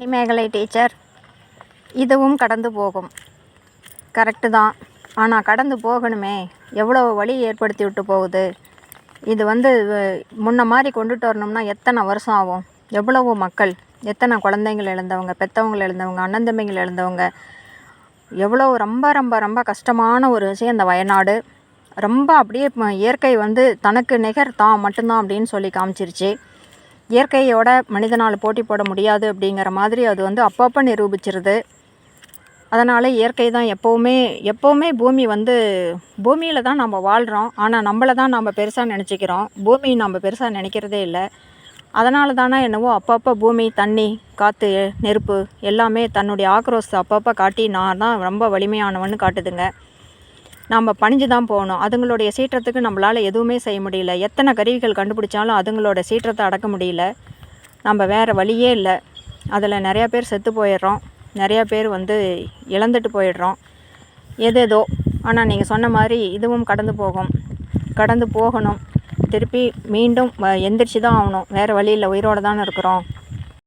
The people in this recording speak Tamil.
மேகலை டீச்சர் இதுவும் கடந்து போகும். கரெக்டு தான். ஆனால் கடந்து போகணுமே. எவ்வளோ வழி ஏற்படுத்தி விட்டு போகுது? இது வந்து முன்ன மாதிரி கொண்டுட்டு வரணும்னா எத்தனை வருஷம் ஆகும்? எவ்வளவு மக்கள்? எத்தனை குழந்தைங்கள் இழந்தவங்க பெற்றவங்கள் இழந்தவங்க அண்ணன் தம்பிங்கள் இழந்தவங்க? எவ்வளோ ரொம்ப ரொம்ப ரொம்ப கஷ்டமான ஒரு விஷயம் இந்த வயநாடு. ரொம்ப அப்படியே இயற்கை வந்து தனக்கு நிகர் தான் மட்டும்தான் அப்படின்னு சொல்லி காமிச்சிருச்சு. இயற்கையோட மனிதனால் போட்டி போட முடியாது அப்படிங்கிற மாதிரி அது வந்து அப்பப்போ நிரூபிச்சிருது. அதனால் இயற்கை தான் எப்போவுமே எப்போவுமே பூமி வந்து பூமியில் தான் நம்ம வாழ்கிறோம் ஆனால் நம்மளை தான் நம்ம பெருசாக நினச்சிக்கிறோம். பூமி நம்ம பெருசாக நினைக்கிறதே இல்லை. அதனால தானே என்னவோ அப்பப்போ பூமி தண்ணி காற்று நெருப்பு எல்லாமே தன்னுடைய ஆக்ரோஷத்தை அப்பப்போ காட்டி நான் தான் ரொம்ப வலிமையானவன்னு காட்டுதுங்க. நம்ம பணிஞ்சு தான் போகணும். அதுங்களுடைய சீற்றத்துக்கு நம்மளால் எதுவுமே செய்ய முடியல. எத்தனை கருவிகள் கண்டுபிடிச்சாலும் அதுங்களோட சீற்றத்தை அடக்க முடியல. நம்ம வேறு வழியே இல்லை. அதில் நிறையா பேர் செத்து போயிடுறோம். நிறையா பேர் வந்து இழந்துட்டு போயிடுறோம். எதேதோ ஆனால் நீங்கள் சொன்ன மாதிரி இதுவும் கடந்து போகும். கடந்து போகணும். திருப்பி மீண்டும் எந்திரிச்சு தான் ஆகணும். வேறு வழியில் உயிரோடு தானே இருக்கிறோம்.